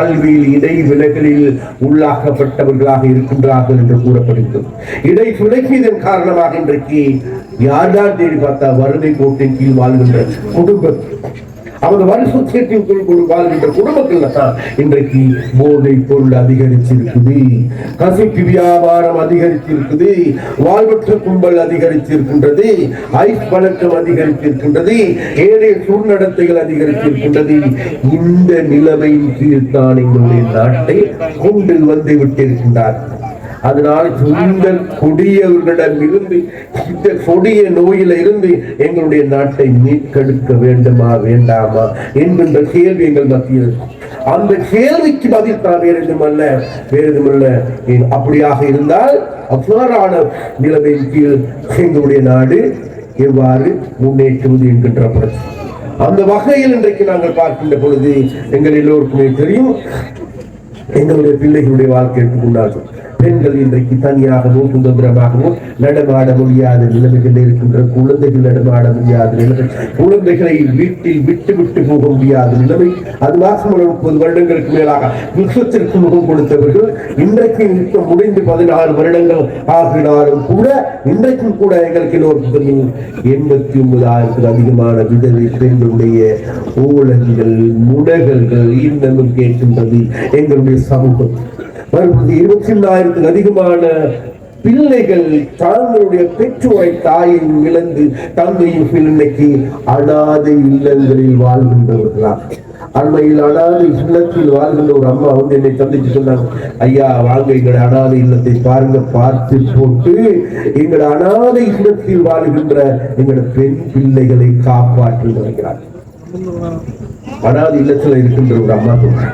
கல்வியில் இடைவிலகலில் உள்ளாக்கப்பட்டவர்களாக இருக்கின்றார்கள் என்று கூறப்படுகிறது. இடை விலகியதன் காரணமாக இன்றைக்கு யார் தேடி பார்த்தா வறுமை கோட்டின் கீழ் வாழ்கின்ற குடும்பம். அவங்க வருஷத்தின் கீழ் வாழ்கின்ற குடும்பத்தில் தான் இன்றைக்கு போதை பொருள் அதிகரிச்சிருக்குது கசிப்பு வியாபாரம் அதிகரித்திருக்குது. வாழ்வற்ற கும்பல் அதிகரித்திருக்கின்றது. ஐஸ் பழக்கம் அதிகரித்திருக்கின்றது. ஏழை சூழ்நடத்தைகள் அதிகரித்திருக்கின்றது. இந்த நிலைமையின் கீழ் தான் எங்களுடைய நாட்டை கொண்டு வந்து விட்டிருக்கின்றார் அதனால் இந்த கொடியவர்களிடம் இருந்து இந்த கொடிய நோயில இருந்து எங்களுடைய நாட்டை மீட்டெடுக்க வேண்டுமா வேண்டாமா என்கின்ற கேள்வி எங்கள் மத்தியில். அந்த கேள்விக்கு பதில் தான் வேறு எதுமல்ல வேறு எதுமல்ல அப்படியாக இருந்தால் அவ்வாறான நிலைமையின் கீழ் எங்களுடைய நாடு எவ்வாறு முன்னேற்றுவது என்கின்ற பிரச்சனை அந்த வகையில் இன்றைக்கு நாங்கள் பார்க்கின்ற பொழுது எங்கள் எல்லோருக்குமே தெரியும் எங்களுடைய பிள்ளைகளுடைய வாழ்க்கை எடுத்துக்கொண்டார்கள். பெண்கள் இன்றைக்கு தனியாகவோ சுதந்திரமாகவோ நடமாட முடியாத நிலைமைகள் இருக்கின்ற குழந்தைகள் நடமாட முடியாத நிலைமை குழந்தைகளை வீட்டில் விட்டு விட்டு போக முடியாத நிலைமை அது மாசம் முப்பது வருடங்களுக்கு மேலாக விஸ்வத்திற்கு முகம் கொடுத்தவர்கள் இன்றைக்கு யுத்தம் முடிந்து பதினாறு வருடங்கள் ஆகினாலும் கூட இன்றைக்கும் கூட எங்களுக்கு இன்னொரு எண்பத்தி எண்பத்தி ஒன்பதாயிரத்துக்கு அதிகமான விதவை பெண்களுடைய ஊழல்கள் முடகல்கள் இன்னமும் கேட்கின்றது. எங்களுடைய சமூகம் வருவது இருபத்தி ரெண்டாயிரத்துக்கு அதிகமான பிள்ளைகள் தங்களுடைய பெற்றோரை தாயை இழந்து தந்தையும் இன்னைக்கு அனாதை இல்லங்களில் வாழ்கின்றவர்களா அண்மையில் அனாதை இல்லத்தில் வாழ்கின்ற ஒரு அம்மா வந்து என்னை சந்திச்சு சொன்னாங்க ஐயா வாங்க எங்களோட அனாதை இல்லத்தை பாருங்க பார்த்து போட்டு எங்களோட அனாதை இல்லத்தில் வாழ்கின்ற எங்களோட பெண் பிள்ளைகளை காப்பாற்றி வருகிறார் அனாதை இல்லத்தில் இருக்கின்ற ஒரு அம்மா சொன்னாங்க.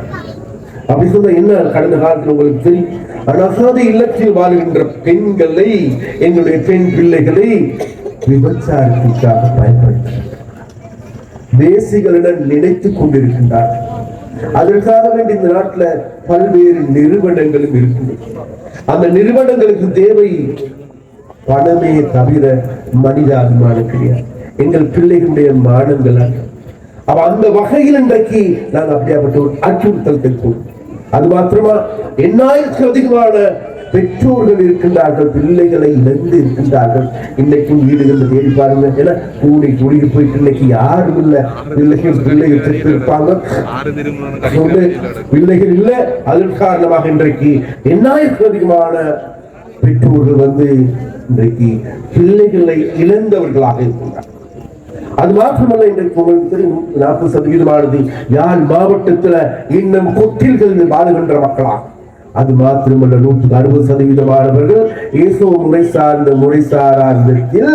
அப்படி சொன்னா என்ன? கடந்த காலத்தில் உங்களுக்கு தெரியும். அனாதை இல்லத்தில் வாழ்கின்ற பெண்களை எங்களுடைய பெண் பிள்ளைகளை விபச்சாரத்திற்காக பயன்படுத்த தேசிகளிடம் நினைத்துக் கொண்டிருக்கின்றார். அதற்காக வேண்டி இந்த நாட்டுல பல்வேறு நிறுவனங்களும் இருக்குது. அந்த நிறுவனங்களுக்கு தேவை பணமே தவிர மனிதாபிமானம் கிடையாது எங்கள் பிள்ளைகளுடைய மானங்கள் அப்ப அந்த வகையில் இன்றைக்கு நாங்கள் அப்படியாப்பட்ட ஒரு அச்சுறுத்தல் பெற்றோம். அது மாத்திரமா எண்ணாயிரத்துக்கு அதிகமான பெற்றோர்கள் இருக்கின்றார்கள் பிள்ளைகளை இழந்து இருக்கின்றார்கள். இன்னைக்கும் வீடுகளில் தேடி பாருங்க ஏன்னா கூடி கூடி போயிட்டு இன்னைக்கு யாரும் இல்ல. பிள்ளைகள் பிள்ளைகள் செத்து இருப்பாங்க. பிள்ளைகள் இல்ல அதன் காரணமாக இன்றைக்கு எண்ணாயிரத்துக்கு அதிகமான பெற்றோர்கள் வந்து இன்றைக்கு பிள்ளைகளை இழந்தவர்களாக இருக்கின்றார் அது மாத்திரமல்ல இன்றைக்கு உங்களுக்கு தெரியும் நாற்பது சதவீதமானது யாழ் மாவட்டத்துல இன்னும் கொத்தில்கள் வாழுகின்ற மக்களா? அது மாத்திரமல்ல நூற்றுக்கு அறுபது சதவீதமானவர்கள் இயேசு முறை சார்ந்த முறை சாரா விதத்தில்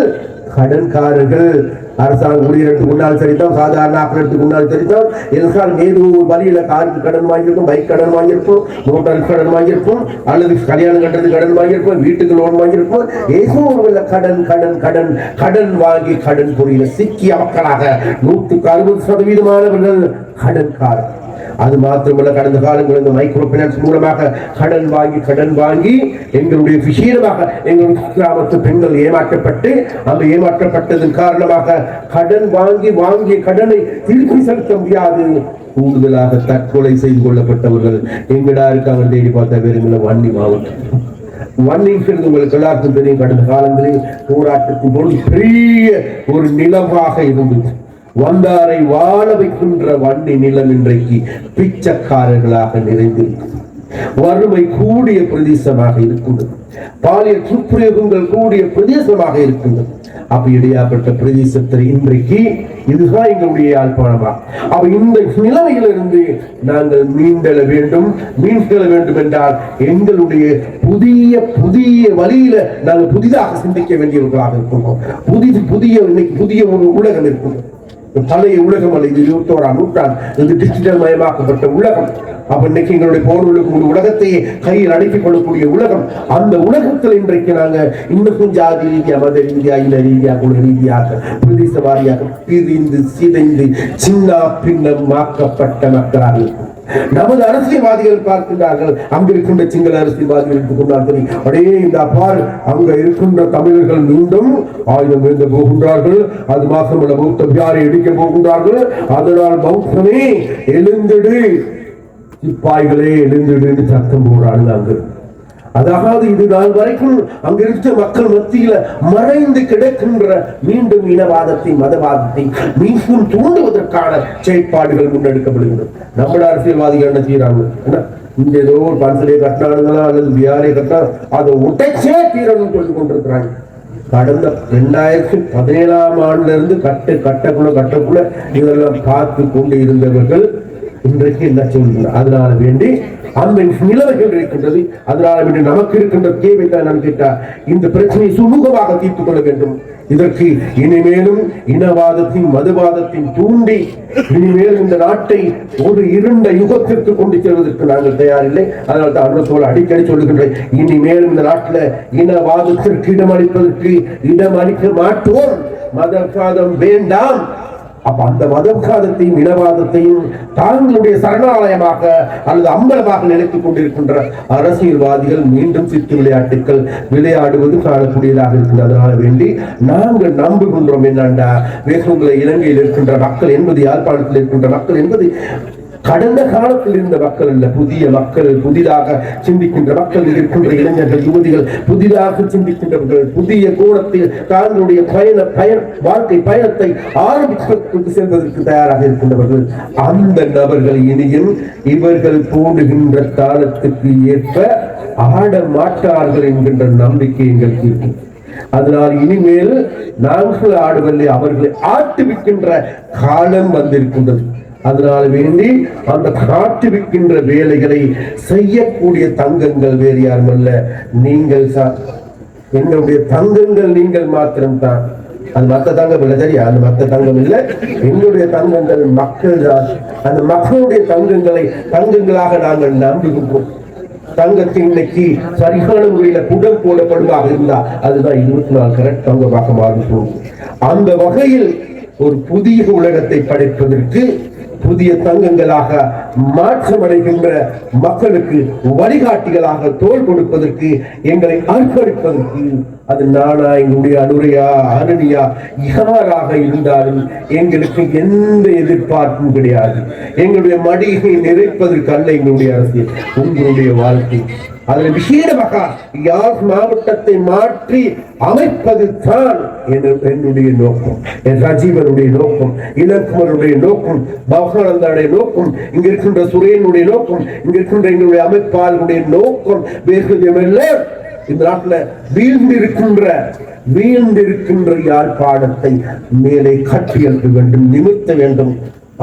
கடன்காரர்கள் அரசாங்க ஊழியர்களுக்கு முன்னால் சரிதான் சாதாரண ஆக்கிரத்துக்கு முன்னால் சரிதான் எதுக்காக நேரு வழியில் வழியில காருக்கு கடன் வாங்கியிருப்போம் பைக் கடன் வாங்கியிருப்போம் மோட்டாருக்கு கடன் வாங்கியிருப்போம் அல்லது கல்யாணம் கட்டுறது கடன் வாங்கியிருப்போம் வீட்டுக்கு லோன் வாங்கியிருப்போம் ஏதோ ஒரு கடன் கடன் கடன் கடன் வாங்கி கடன் புரியல சிக்கிய மக்களாக நூற்றுக்கு அறுபது சதவீதமானவர்கள் கடன்காரர் அது மாத்திரமல்ல கடந்த காலங்களில் இந்த மைக்ரோ பைனான்ஸ் மூலமாக கடன் வாங்கி கடன் வாங்கி எங்களுடைய விஷயமாக எங்களுடைய கிராமத்து பெண்கள் ஏமாற்றப்பட்டு அந்த ஏமாற்றப்பட்டதன் காரணமாக கடன் வாங்கி வாங்கிய கடனை திருப்பி செலுத்த முடியாது. கூடுதலாக தற்கொலை செய்து கொள்ளப்பட்டவர்கள் எங்கடா இருக்காங்க தேடி பார்த்தா வேறுங்கள வன்னி மாவட்டம். வன்னிங்கிறது உங்களுக்கு எல்லாருக்கும் தெரியும் கடந்த காலங்களில் போராட்டத்தின் பொழுது பெரிய ஒரு நிலவாக இருந்தது. வந்தாரை வாழ வைக்கின்ற வண்டி நிலம் இன்றைக்கு பிச்சைக்காரர்களாக நிறைந்திருக்கிறது. வறுமை கூடிய பிரதேசமாக இருக்கின்றது. பாலியல் துஷ்பிரயோகங்கள் கூடிய பிரதேசமாக இருக்கின்றது. அப்ப இடையாப்பட்ட பிரதேசத்தில் இன்றைக்கு இதுதான் எங்களுடைய யாழ்ப்பாணமா. அப்ப இந்த நிலைமையிலிருந்து நாங்கள் மீண்டெழ வேண்டும் மீண்டெழ வேண்டும் என்றால் எங்களுடைய புதிய புதிய வழியில நாங்கள் புதிதாக சிந்திக்க வேண்டியவர்களாக இருக்கிறோம் புதிது புதிய இன்னைக்கு புதிய ஒரு உலகம் இருக்கும் பழைய உலகம் அல்ல இது இருபத்தோராம் நூற்றாண்டு இது டிஜிட்டல் மயமாக்கப்பட்ட உலகம். அப்ப இன்னைக்கு எங்களுடைய போர்களுக்கு ஒரு உலகத்தையே கையில் அடைத்துக் கொள்ளக்கூடிய உலகம். அந்த உலகத்தில் இன்றைக்கு நாங்க இன்னும் ஜாதி ரீதியா மத ரீதியா இன ரீதியா குல ரீதியாக பிரதேச வாரியாக பிரிந்து சிதைந்து சின்ன பின்னமாக்கப்பட்ட மக்களாக இருக்கும். நமது அரசியல்வாதிகள் பார்க்கின்றார்கள். அங்கிருக்கின்ற சிங்கள அரசியல்வாதிகள் எடுத்துக்கொண்டார்கள் அடே இந்த அப்பால் அங்க இருக்கின்ற தமிழர்கள் மீண்டும் ஆயுதம் எழுந்த போகின்றார்கள். அது மாசமல்ல பௌத்த பியாரை இடிக்க போகின்றார்கள். அதனால் பௌத்தமே எழுந்திடு. சிப்பாய்களே எழுந்திடு என்று சத்தம் போடுறாங்க அதாவது இது நாள் வரைக்கும் அங்கிருந்த மக்கள் மத்தியில மறைந்து கிடக்கின்ற மீண்டும் இனவாதத்தை மதவாதத்தை மீண்டும் தூண்டுவதற்கான செயற்பாடுகள் முன்னெடுக்கப்படுகின்றன நம்ம அரசியல்வாதிகள் என்ன செய்யறாங்க என்ன? இந்த ஏதோ ஒரு பன்சலையை கட்டினானுங்களா? அல்லது பியாரை கட்டினா? அதை உடைச்சே தீரணும் சொல்லி கொண்டிருக்கிறாங்க. கடந்த ரெண்டாயிரத்தி பதினேழாம் ஆண்டுல இருந்து கட்டு கட்டக்குள்ள கட்டக்குள்ள இதெல்லாம் பார்த்து கொண்டு இருந்தவர்கள் இன்றைக்கு என்ன சொல்கிறார் அதனால வேண்டி அந்த நிலைமைகள் இருக்கின்றது. அதனால வேண்டி நமக்கு இருக்கின்ற தேவை தான் கேட்டா இந்த பிரச்சனையை சுமூகமாக தீர்த்துக் கொள்ள வேண்டும். இதற்கு இனிமேலும் இனவாதத்தின் மதுவாதத்தின் தூண்டி இனிமேல் இந்த நாட்டை ஒரு இருண்ட யுகத்திற்கு கொண்டு செல்வதற்கு நாங்கள் தயாரில்லை. அதனால் தான் அன்றத்தோடு அடிக்கடி சொல்லுகின்றேன் இனிமேலும் இந்த நாட்டில் இனவாதத்திற்கு இடமளிப்பதற்கு இடமளிக்க மாட்டோம். மதவாதம் வேண்டாம். அப்ப அந்த மதவாதத்தையும் இனவாதத்தையும் தாங்களுடைய சரணாலயமாக அல்லது அம்பலமாக நினைத்துக் கொண்டிருக்கின்ற அரசியல்வாதிகள் மீண்டும் சித்து விளையாட்டுகள் விளையாடுவது காணக்கூடியதாக இருக்கின்றது அதனால வேண்டி நாங்கள் நம்புகின்றோம் என்னண்டா வேசுங்களை இலங்கையில் இருக்கின்ற மக்கள் என்பது யாழ்ப்பாணத்தில் இருக்கின்ற மக்கள் என்பது கடந்த காலத்தில் இருந்த மக்கள் அல்ல புதிய மக்கள் புதிதாக சிந்திக்கின்ற மக்கள் இருக்கின்ற இளைஞர்கள் யுவதிகள் புதிதாக சிந்திக்கின்றவர்கள் புதிய கோணத்தில் தங்களுடைய பயண பயன் வாழ்க்கை பயணத்தை ஆரம்பித்து செல்வதற்கு தயாராக இருக்கின்றவர்கள். அந்த நபர்கள் இனியும் இவர்கள் போடுகின்ற காலத்துக்கு ஏற்ப ஆட மாட்டார்கள் என்கின்ற நம்பிக்கை எங்களுக்கு இருக்கு. அதனால் இனிமேல் நாங்கள் ஆடுவதில்லை அவர்களை ஆட்டுவிக்கின்ற காலம் வந்திருக்கின்றது. அதனால் வேண்டி அந்த காட்டுவிக்கின்ற வேலைகளை செய்யக்கூடிய தங்கங்கள் வேறு யாரும் அல்ல நீங்கள் சா- எங்களுடைய தங்கங்கள் நீங்கள் மாத்திரம்தான். அது மத்த தங்கம் இல்லை சரியா? அந்த மத்த தங்கம் இல்லை. எங்களுடைய தங்கங்கள் மக்கள் தான். அந்த மக்களுடைய தங்கங்களை தங்கங்களாக நாங்கள் நம்புகின்றோம். தங்கத்தை இன்னைக்கு சரியான முறையில குடம் போடப்படுவாக இருந்தா அதுதான் இருபத்தி நாலு கரெக்ட் தங்கமாக மாறும். அந்த வகையில் ஒரு புதிய உலகத்தை படைப்பதற்கு புதிய தங்கங்களாக மாற்றமடைகின்ற மக்களுக்கு வழிகாட்டிகளாக தோல் கொடுப்பதற்கு எங்களை அர்ப்பணிப்பதற்கு. அது நானா எங்களுடைய அனுரையா அருணியா யாராக இருந்தாலும் எங்களுக்கு எந்த எதிர்பார்ப்பும் கிடையாது. எங்களுடைய மடியை நிறைப்பதற்கு அல்ல எங்களுடைய அரசியல் உங்களுடைய வாழ்க்கை. அதில் விசேடமாக யார் மாவட்டத்தை மாற்றி அமைப்பது தான் என்னுடைய நோக்கம் என் ரஜீவனுடைய நோக்கம் இலக்குமனுடைய நோக்கம் பவகானந்தாவுடைய நோக்கம் இங்க இருக்கின்ற சுரேனுடைய நோக்கம் இங்க இருக்கின்ற எங்களுடைய அமைப்பாளருடைய நோக்கம் வேறு இந்த நாட்டில் வீழ்ந்திருக்கின்ற வீழ்ந்திருக்கின்ற யாழ்ப்பாணத்தை மேலே கட்டியெழுப்ப வேண்டும் நிமித்த வேண்டும்.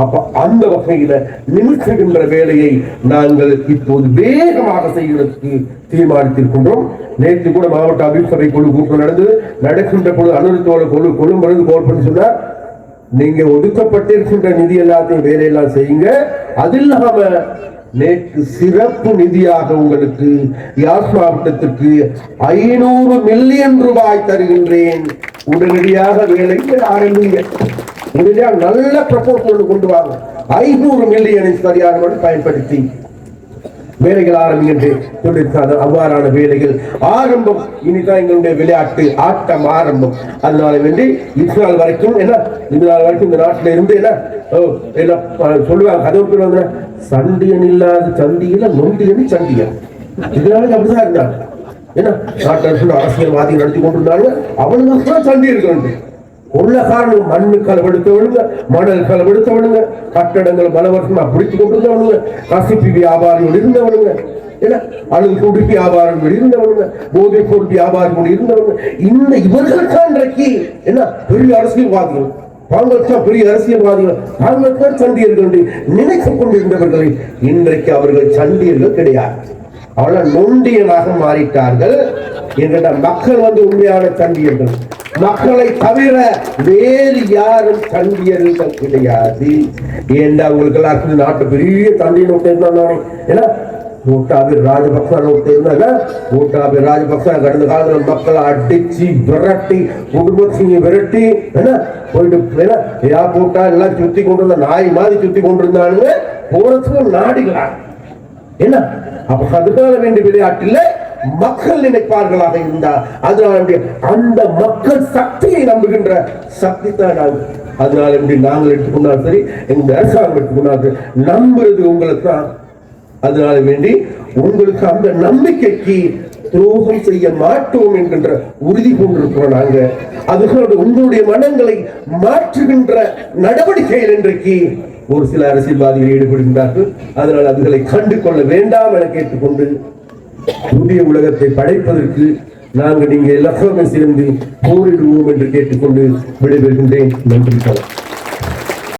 அப்ப அந்த வகையில நிமித்துகின்ற வேலையை நாங்கள் இப்போது வேகமாக செய்வதற்கு தீர்மானித்திருக்கின்றோம். நேற்று கூட மாவட்ட அபிசபை குழு கூட்டம் நடந்தது. நடக்கின்ற பொழுது அனுரத்தோட குழு கொழும்பு கோல் பண்ணி சொன்னார். நீங்க ஒதுக்கப்பட்டிருக்கின்ற நிதி எல்லாத்தையும் வேலையெல்லாம் செய்யுங்க. அது இல்லாம நேற்று சிறப்பு நிதியாக உங்களுக்கு யாஸ் மாவட்டத்திற்கு ஐநூறு மில்லியன் ரூபாய் தருகின்றேன். உடனடியாக வேலைக்கு ஆரம்பிங்க உடனடியாக நல்ல ப்ரப்போசல் கொண்டு வாங்க. ஐநூறு மில்லியனை சரியான பயன்படுத்தி வேலைகள் ஆரம்பி என்று சொல்லியிருக்காங்க அவ்வாறான வேலைகள் ஆரம்பம். இனிதான் எங்களுடைய விளையாட்டு ஆட்டம் ஆரம்பம். அதனால வேண்டி இஸ்ரால் நாள் வரைக்கும் என்ன? இந்த நாள் வரைக்கும் இந்த நாட்டில் இருந்து என்ன? ஓ, என்ன சொல்லுவாங்க கதவுக்கு வந்து சண்டியன் இல்லாத சந்தியில நொண்டியன் சண்டியன். இதனால அப்படிதான் இருந்தாங்க. என்ன? நாட்டு அரசியல்வாதி நடத்தி கொண்டிருந்தாங்க. அவனுக்கு தான் சண்டி இருக்கணும் கொள்ளக்காரன் மண்ணு களவெடுத்தவனுங்க மணல் களவெடுத்தவனுங்க கட்டடங்கள் பல வருஷமா பிடிச்சு கொண்டிருந்தவனுங்க கசிப்பி வியாபாரியோடு இருந்தவனுங்க என்ன அழுது கூடி வியாபாரம் இருந்தவனுங்க போதை பொருள் வியாபாரிகள் இருந்தவனுங்க இந்த இவர்கள் தான் இன்றைக்கு என்ன பெரிய அரசியல்வாதிகள் தாங்கள் தான் பெரிய அரசியல்வாதிகள் தாங்கள் தான் சண்டியர்கள் என்று நினைத்துக் கொண்டிருந்தவர்களை இன்றைக்கு அவர்கள் சண்டியர்கள் கிடையாது. அவள நொண்டியனாக மாறிட்டார்கள். என்கிட்ட மக்கள் வந்து உண்மையான சண்டியர்கள். மக்களை தவிர வேறு யாரும் தண்டியர்கள் கிடையாது. ஏண்டா உங்களுக்கு எல்லாருக்கும் நாட்டு பெரிய தண்டி நோட்டு இருந்தாங்க ஏன்னா கோட்டாபி ராஜபக்ச ஒருத்தர் இருந்தாங்க கோட்டாபி ராஜபக்ச கடந்த காலத்துல மக்களை அடிச்சு விரட்டி குடும்பத்தையும் விரட்டி என்ன? போயிட்டு ஏன்னா யா போட்டா எல்லாம் சுத்தி கொண்டு வந்த நாய் மாதிரி சுத்தி கொண்டு இருந்தானுங்க போறதுக்கு நாடுகளா? என்ன? அப்ப கதுகால வேண்டிய விளையாட்டில் மக்கள் நினைப்பார்களாக இருந்தார் அதனால வேண்டிய அந்த மக்கள் சக்தியை நம்புகின்ற சக்தி தான் நாங்கள் அதனால எப்படி நாங்கள் எடுத்துக்கொண்டாலும் சரி இந்த அரசாங்கம் எடுத்துக்கொண்டாலும் சரி, நம்புறது உங்களுக்கு தான். அதனால வேண்டி உங்களுக்கு அந்த நம்பிக்கைக்கு துரோகம் செய்ய மாட்டோம் என்கின்ற உறுதி கொண்டிருக்கிறோம் நாங்க அதுகளோட உங்களுடைய மனங்களை மாற்றுகின்ற நடவடிக்கையில் இன்றைக்கு ஒரு சில அரசியல்வாதிகள் ஈடுபடுகின்றார்கள். அதனால் அதுகளை கண்டு கொள்ள வேண்டாம் என கேட்டுக்கொண்டு புதிய உலகத்தை படைப்பதற்கு நாங்கள் இங்கே எல்லாருமே சிறந்து போரிடுவோம் என்று கேட்டுக்கொண்டு விடைபெறுகின்றேன். நன்றி.